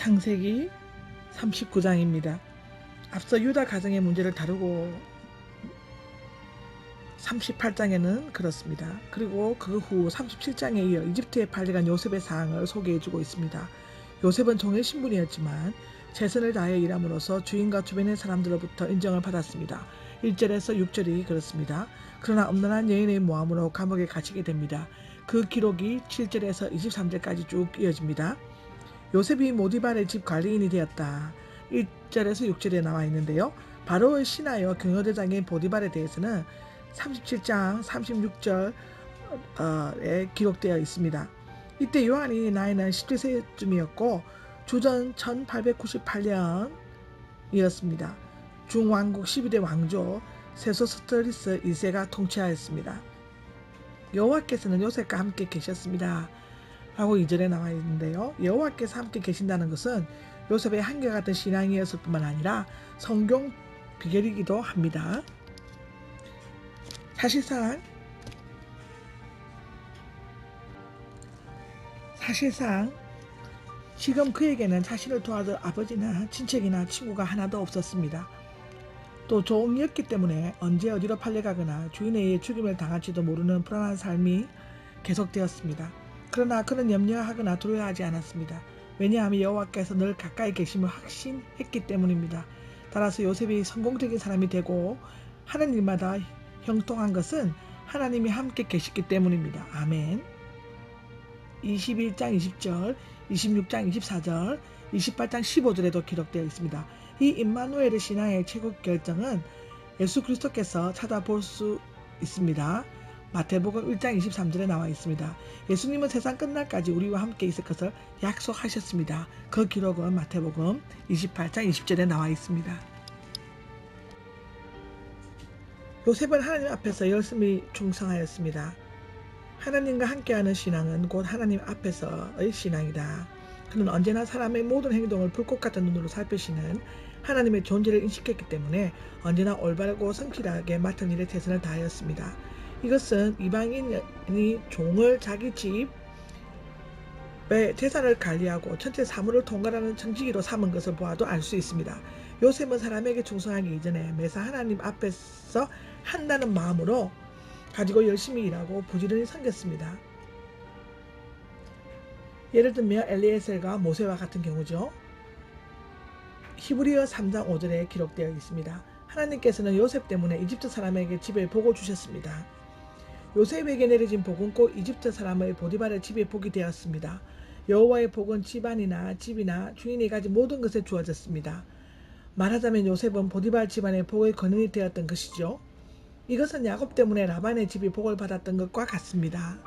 창세기 39장입니다. 앞서 유다 가정의 문제를 다루고 38장에는 그렇습니다. 그리고 그 후 37장에 이어 이집트에 팔려간 요셉의 사항을 소개해주고 있습니다. 요셉은 종의 신분이었지만 최선을 다해 일함으로써 주인과 주변의 사람들로부터 인정을 받았습니다. 1절에서 6절이 그렇습니다. 그러나 엄난한 여인의 모함으로 감옥에 갇히게 됩니다. 그 기록이 7절에서 23절까지 쭉 이어집니다. 요셉이 모디발의 집 관리인이 되었다. 1절에서 6절에 나와 있는데요. 바로의 신하여 경호대장인 보디발에 대해서는 37장 36절에 기록되어 있습니다. 이때 요한이 나이는 17세쯤이었고 주전 1898년이었습니다. 중왕국 12대 왕조 세소스트리스 2세가 통치하였습니다. 여호와께서는 요셉과 함께 계셨습니다. 라고 2절에 나와 있는데요. 여호와께서 함께 계신다는 것은 요셉의 한결같은 신앙이었을 뿐만 아니라 성경 비결이기도 합니다. 사실상 사실상 지금 그에게는 자신을 도와줄 아버지나 친척이나 친구가 하나도 없었습니다. 또 종이었기 때문에 언제 어디로 팔려가거나 주인에 의해 죽임을 당할지도 모르는 불안한 삶이 계속되었습니다. 그러나 그는 염려하거나 두려워하지 않았습니다. 왜냐하면 여호와께서 늘 가까이 계심을 확신했기 때문입니다. 따라서 요셉이 성공적인 사람이 되고 하는 일마다 형통한 것은 하나님이 함께 계시기 때문입니다. 아멘. 21장 20절, 26장 24절, 28장 15절에도 기록되어 있습니다. 이 임마누엘의 신앙의 최고 결정은 예수 그리스도께서 찾아볼 수 있습니다. 마태복음 1장 23절에 나와 있습니다. 예수님은 세상 끝날까지 우리와 함께 있을 것을 약속하셨습니다. 그 기록은 마태복음 28장 20절에 나와 있습니다. 요셉은 하나님 앞에서 열심히 충성하였습니다. 하나님과 함께하는 신앙은 곧 하나님 앞에서의 신앙이다. 그는 언제나 사람의 모든 행동을 불꽃 같은 눈으로 살피시는 하나님의 존재를 인식했기 때문에 언제나 올바르고 성실하게 맡은 일에 최선을 다하였습니다. 이것은 이방인이 종을 자기 집의 재산을 관리하고 전체 사물을 통과하는 정직이로 삼은 것을 보아도 알 수 있습니다. 요셉은 사람에게 충성하기 이전에 매사 하나님 앞에서 한다는 마음으로 가지고 열심히 일하고 부지런히 섬겼습니다. 예를 들면 엘리에셀과 모세와 같은 경우죠. 히브리어 3장 5절에 기록되어 있습니다. 하나님께서는 요셉 때문에 이집트 사람에게 집을 복을 주셨습니다. 요셉에게 내려진 복은 꼭 이집트 사람의 보디발의 집에 복이 되었습니다. 여호와의 복은 집안이나 집이나 주인이 가진 모든 것에 주어졌습니다. 말하자면 요셉은 보디발 집안의 복의 근원이 되었던 것이죠. 이것은 야곱 때문에 라반의 집이 복을 받았던 것과 같습니다.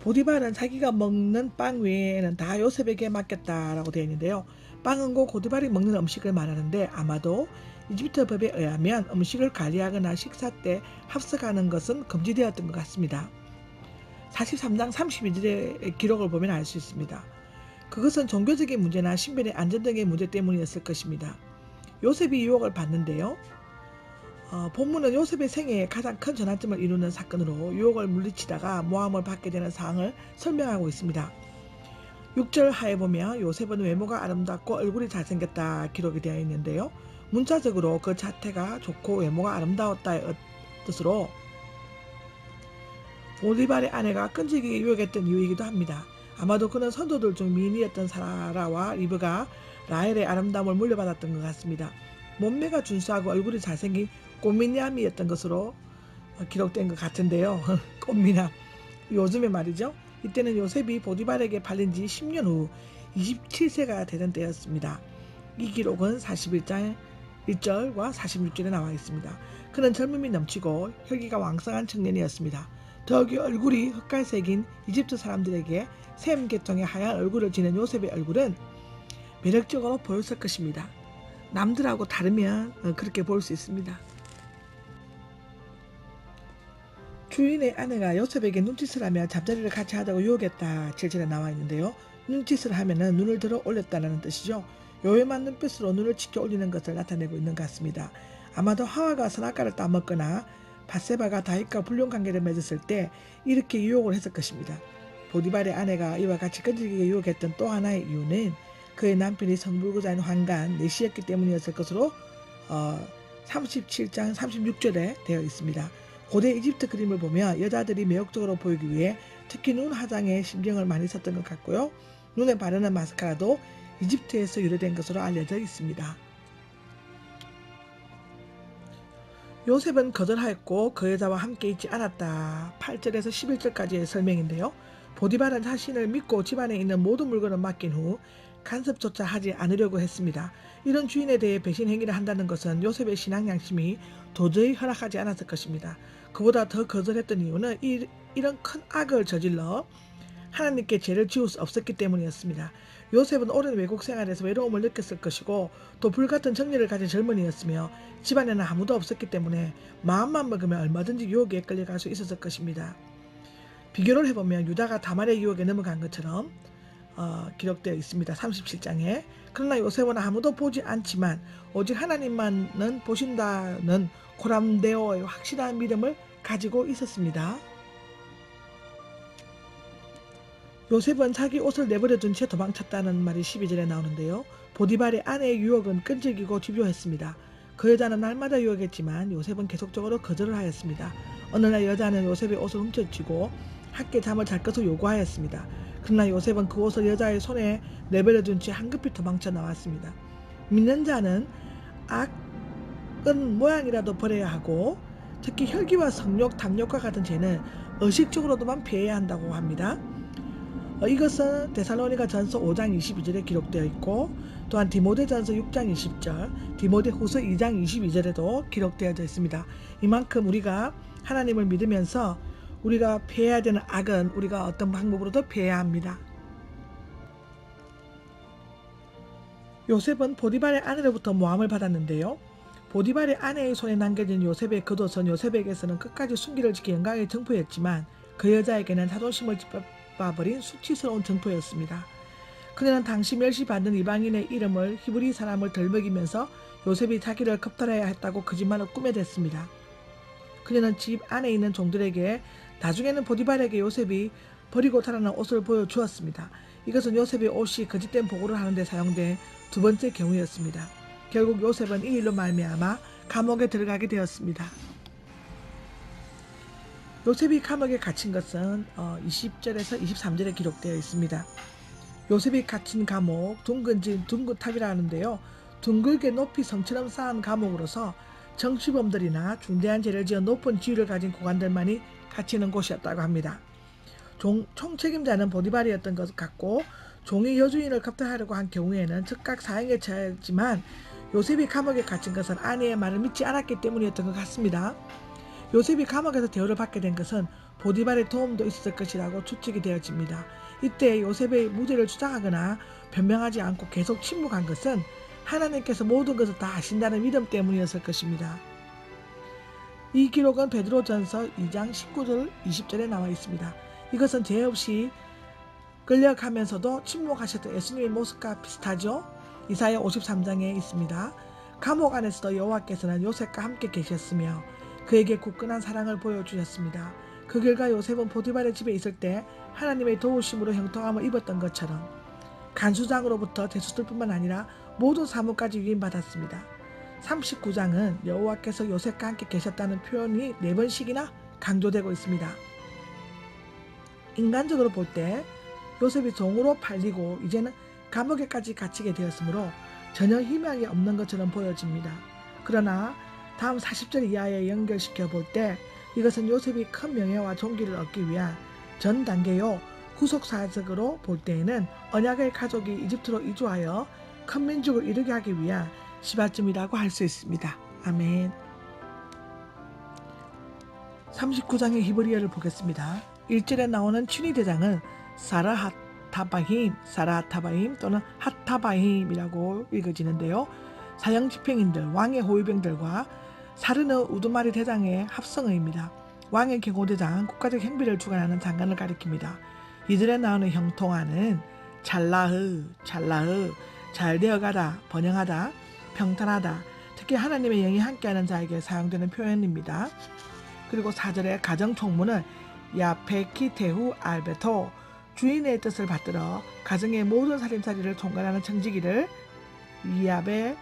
보디발은 자기가 먹는 빵 외에는 다 요셉에게 맡겼다라고 되어 있는데요. 빵은 곧 보디발이 먹는 음식을 말하는데 아마도 이집트 법에 의하면 음식을 관리하거나 식사 때 합석하는 것은 금지되었던 것 같습니다. 43장 32절의 기록을 보면 알 수 있습니다. 그것은 종교적인 문제나 신변의 안전 등의 문제 때문이었을 것입니다. 요셉이 유혹을 받는데요. 어, 본문은 요셉의 생애에 가장 큰 전환점을 이루는 사건으로 유혹을 물리치다가 모함을 받게 되는 사항을 설명하고 있습니다. 6절 하에 보면 요셉은 외모가 아름답고 얼굴이 잘생겼다 기록이 되어 있는데요. 문자적으로 그 자태가 좋고 외모가 아름다웠다의 뜻으로 보디발의 아내가 끈질기게 유혹했던 이유이기도 합니다. 아마도 그는 선조들 중 미인이었던 사라와 리브가 라헬의 아름다움을 물려받았던 것 같습니다. 몸매가 준수하고 얼굴이 잘생긴 꽃미남이었던 것으로 기록된 것 같은데요. 꽃미남. 요즘에 말이죠. 이때는 요셉이 보디발에게 팔린 지 10년 후 27세가 되던 때였습니다. 이 기록은 41장 1절과 46절에 나와 있습니다. 그는 젊음이 넘치고 혈기가 왕성한 청년이었습니다. 더욱이 얼굴이 흑갈색인 이집트 사람들에게 샘 계통의 하얀 얼굴을 지닌 요셉의 얼굴은 매력적으로 보였을 것입니다. 남들하고 다르면 그렇게 볼 수 있습니다. 주인의 아내가 요셉에게 눈짓을 하며 잠자리를 같이 하자고 유혹했다. 7절에 나와 있는데요. 눈짓을 하면 눈을 들어 올렸다는 뜻이죠. 요염한 눈빛으로 눈을 치켜 올리는 것을 나타내고 있는 것 같습니다. 아마도 하와가 선악과를 따먹거나 바세바가 다윗과 불륜 관계를 맺었을 때 이렇게 유혹을 했을 것입니다. 보디발의 아내가 이와 같이 끈질기게 유혹했던 또 하나의 이유는 그의 남편이 성불구자인 환관 내시였기 때문이었을 것으로 어, 37장 36절에 되어 있습니다. 고대 이집트 그림을 보면 여자들이 매혹적으로 보이기 위해 특히 눈 화장에 신경을 많이 썼던 것 같고요. 눈에 바르는 마스카라도 이집트에서 유래된 것으로 알려져 있습니다. 요셉은 거절하였고 그 여자와 함께 있지 않았다. 8절에서 11절까지의 설명인데요. 보디발은 자신을 믿고 집안에 있는 모든 물건을 맡긴 후 간섭조차 하지 않으려고 했습니다. 이런 주인에 대해 배신 행위를 한다는 것은 요셉의 신앙 양심이 도저히 허락하지 않았을 것입니다. 그보다 더 거절했던 이유는 이, 이런 큰 악을 저질러 하나님께 죄를 지을 수 없었기 때문이었습니다. 요셉은 오랜 외국 생활에서 외로움을 느꼈을 것이고 또 불같은 정리를 가진 젊은이였으며 집안에는 아무도 없었기 때문에 마음만 먹으면 얼마든지 유혹에 끌려갈 수 있었을 것입니다. 비교를 해보면 유다가 다말의 유혹에 넘어간 것처럼 어, 기록되어 있습니다. 37장에. 그러나 요셉은 아무도 보지 않지만 오직 하나님만은 보신다는 고람되어의 확실한 믿음을 가지고 있었습니다. 요셉은 자기 옷을 내버려둔 채 도망쳤다는 말이 12절에 나오는데요. 보디발의 아내의 유혹은 끈질기고 집요했습니다. 그 여자는 날마다 유혹했지만 요셉은 계속적으로 거절을 하였습니다. 어느 날 여자는 요셉의 옷을 훔쳐쥐고 함께 잠을 잘 것을 요구하였습니다. 그러나 요셉은 그 옷을 여자의 손에 내버려둔 채 한급히 도망쳐 나왔습니다. 믿는 자는 악은 모양이라도 버려야 하고 특히 혈기와 성욕, 당욕과 같은 죄는 의식적으로도만 피해야 한다고 합니다. 어, 이것은 데살로니가 전서 5장 22절에 기록되어 있고 또한 디모데 전서 6장 20절, 디모데 후서 2장 22절에도 기록되어져 있습니다. 이만큼 우리가 하나님을 믿으면서 우리가 피해야 되는 악은 우리가 어떤 방법으로도 피해야 합니다. 요셉은 보디발의 아내로부터 모함을 받았는데요. 보디발의 아내의 손에 남겨진 요셉의 겉옷은 요셉에게서는 끝까지 순기를 지켜 영광의 정포였지만 그 여자에게는 자존심을 짚 어버린 수치스러운 정포였습니다. 그녀는 당시 멸시받는 이방인의 이름을 히브리 사람을 덜먹이면서 요셉이 자기를 겁탈해야 했다고 거짓말을 꾸며댔습니다. 그녀는 집 안에 있는 종들에게 나중에는 보디발에게 요셉이 버리고 달아난 옷을 보여주었습니다. 이것은 요셉의 옷이 거짓된 보고를 하는데 사용된 두 번째 경우였습니다. 결국 요셉은 이 일로 말미암아 감옥에 들어가게 되었습니다. 요셉이 감옥에 갇힌 것은 20절에서 23절에 기록되어 있습니다. 요셉이 갇힌 감옥 둥근 집 둥근 탑이라는데요. 둥글게 높이 성처럼 쌓은 감옥으로서 정치범들이나 중대한 죄를 지어 높은 지위를 가진 고관들만이 갇히는 곳이었다고 합니다. 종, 총책임자는 보디발이었던 것 같고 종이 여주인을 겁탈하려고 한 경우에는 즉각 사형에 처하지만 요셉이 감옥에 갇힌 것은 아내의 말을 믿지 않았기 때문이었던 것 같습니다. 요셉이 감옥에서 대우를 받게 된 것은 보디발의 도움도 있었을 것이라고 추측이 되어집니다. 이때 요셉의 무죄를 주장하거나 변명하지 않고 계속 침묵한 것은 하나님께서 모든 것을 다 아신다는 믿음 때문이었을 것입니다. 이 기록은 베드로전서 2장 19절 20절에 나와 있습니다. 이것은 죄 없이 끌려가면서도 침묵하셨던 예수님의 모습과 비슷하죠. 이사야 53장에 있습니다. 감옥 안에서도 여호와께서는 요셉과 함께 계셨으며 그에게 굳건한 사랑을 보여주셨습니다. 그 결과 요셉은 보디발의 집에 있을 때 하나님의 도우심으로 형통함을 입었던 것처럼 간수장으로부터 대수들뿐만 아니라 모든 사무까지 위임받았습니다. 39장은 여호와께서 요셉과 함께 계셨다는 표현이 네 번씩이나 강조되고 있습니다. 인간적으로 볼 때 요셉이 종으로 팔리고 이제는 감옥에까지 갇히게 되었으므로 전혀 희망이 없는 것처럼 보여집니다. 그러나 다음 40절 이하에 연결시켜 볼 때 이것은 요셉이 큰 명예와 존귀를 얻기 위한 전 단계요 후속 사적으로 볼 때에는 언약의 가족이 이집트로 이주하여 큰 민족을 이루게 하기 위한 시발점이라고 할 수 있습니다. 아멘. 39장의 히브리어를 보겠습니다. 1절에 나오는 춘희 대장은 사라하타바힘, 사라하타바힘 또는 하타바힘이라고 읽어지는데요. 사형 집행인들, 왕의 호위병들과 사르느 우두마리 대장의 합성어입니다. 왕의 경호대장, 국가적 행비를 주관하는 장관을 가리킵니다. 이들에 나오는 형통하는 찰라흐, 찰라흐, 잘 되어가다, 번영하다, 평탄하다, 특히 하나님의 영이 함께하는 자에게 사용되는 표현입니다. 그리고 4절의 가정총무는 야페키테후 알베토 주인의 뜻을 받들어 가정의 모든 살림살이를 총괄하는 청지기를 이압의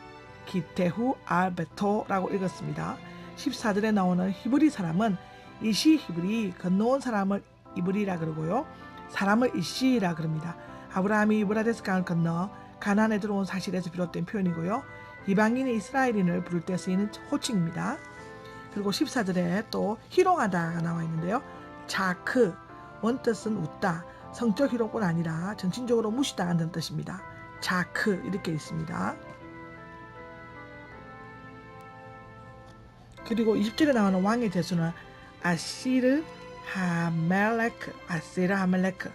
기테후 알베토라고 읽었습니다. 14절에 나오는 히브리 사람은 이시 히브리 건너온 사람을 이브리라 그러고요. 사람을 이시라 그럽니다. 아브라함이 이브라데스 강을 건너 가나안에 들어온 사실에서 비롯된 표현이고요. 이방인이 이스라엘인을 부를 때 쓰이는 호칭입니다. 그리고 14절에 또 희롱하다가 나와 있는데요. 자크 원뜻은 웃다. 성적 희롱뿐 아니라 정신적으로 무시당한다는 뜻입니다. 자크 이렇게 있습니다. 그리고 20절에 나오는 왕의 대수는 아시르 하멜레크 아시르 하멜레크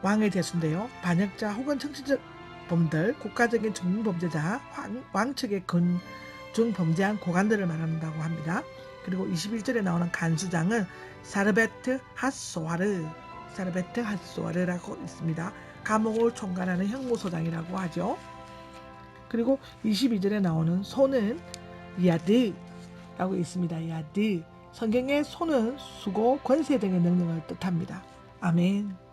왕의 대수인데요. 반역자 혹은 정치적 범들, 국가적인 중범죄자, 왕, 왕측의 근 중 범죄한 고관들을 말한다고 합니다. 그리고 21절에 나오는 간수장은 사르베트 핫소아르 사르베트 핫소아르라고 있습니다. 감옥을 총괄하는 형무소장이라고 하죠. 그리고 22절에 나오는 소는 야드 라고 있습니다. 야드 성경의 소는 수고, 권세 등의 능력을 뜻합니다. 아멘.